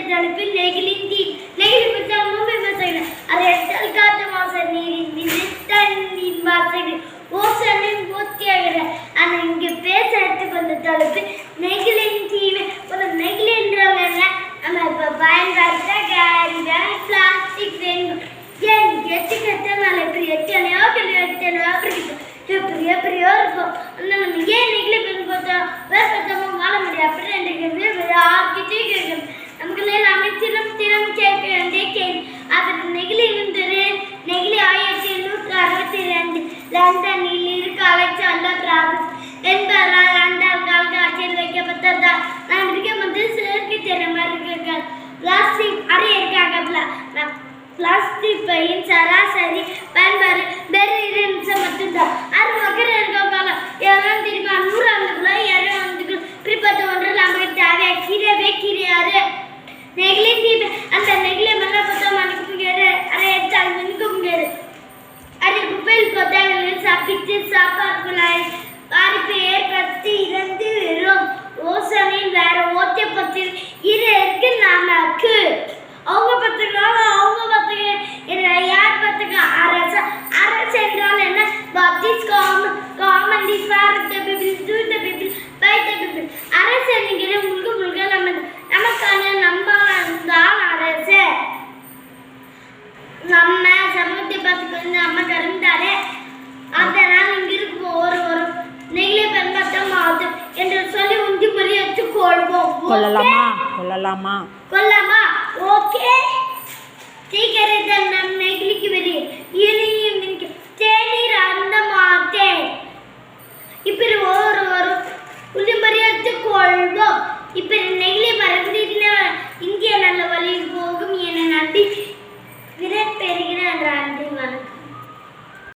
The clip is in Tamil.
சொர்க்கபத்தை நெகிழின் தீ நெகிழி பிடிச்சா மூம்பை மசாங்க அதை எடுத்தால் காத்த மாசம் நீரின் மீது தண்ணீர் மாசங்கள் ஓசனின் பூர்த்தியாகிற ஆனால் இங்கே பேச எடுத்துக்கு வந்த தலைப்பு நெகிழின் தீவு ஒரு நெகிழி என்றால் என்ன? நம்ம இப்போ பயன்படுத்த கேரிட லண்டனில் இருக்க அலெக்சாண்டர் பிராபிஸ் என்பவரால் லண்டன் கால்காட்சியில் வைக்கப்பட்டதா? நான் இருக்க வந்து செயற்கை திறமை இருக்க பிளாஸ்டிக் அறை இருக்காங்க பிளாஸ்டிக் பையின் சராசரி பயன்பாடு வெறும் இரு நிமிஷம் பப்டிஸ் common common டிஸ்பார் the people to the people by the people அரசு என்கிற முழுக்க முழுக்க நம்ம நமக்கான நம்ம தான் அரசு. நம்ம சமூகத்தை பார்த்துக்கிறது நம்ம கருந்தாலே அதனால் இங்கிருக்கு ஒரு ஒரு நெகிழி பெண்பட்டம் ஆகுது என்று சொல்லி உந்தி எடுத்துக் கொள்வோம். கொள்ளலாமா? கொள்ளலாமா? கொல்லாமா ஓகே